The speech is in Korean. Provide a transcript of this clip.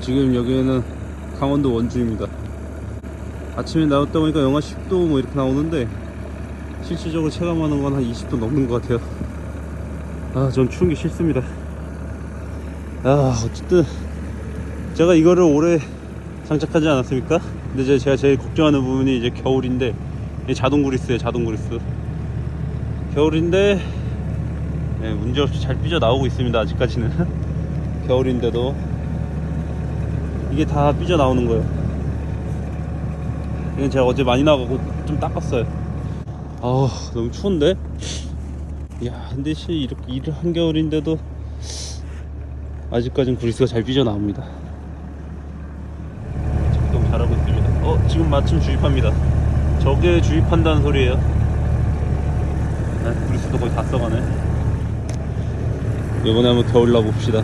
지금 여기는 강원도 원주입니다. 아침에 나왔다 보니까 영하 10도 뭐 이렇게 나오는데 실질적으로 체감하는 건 한 20도 넘는 것 같아요. 아, 전 추운 게 싫습니다. 아, 어쨌든 제가 이거를 올해 장착하지 않았습니까? 근데 이제 제가 제일 걱정하는 부분이 이제 겨울인데 이 자동 그리스예요, 자동 그리스. 겨울인데 네, 문제없이 잘 삐져 나오고 있습니다. 아직까지는 겨울인데도 이게 다 삐져 나오는 거예요. 이건 제가 어제 많이 나가고 좀 닦았어요. 아 너무 추운데? 야 근데 씨 이렇게 일을 한겨울인데도 아직까진 그리스가 잘 삐져 나옵니다. 작동 잘하고 있습니다. 어 지금 마침 주입합니다. 저게 주입한다는 소리예요. 네, 그리스도 거의 다 써가네. 이번에 한번 겨울 나 봅시다.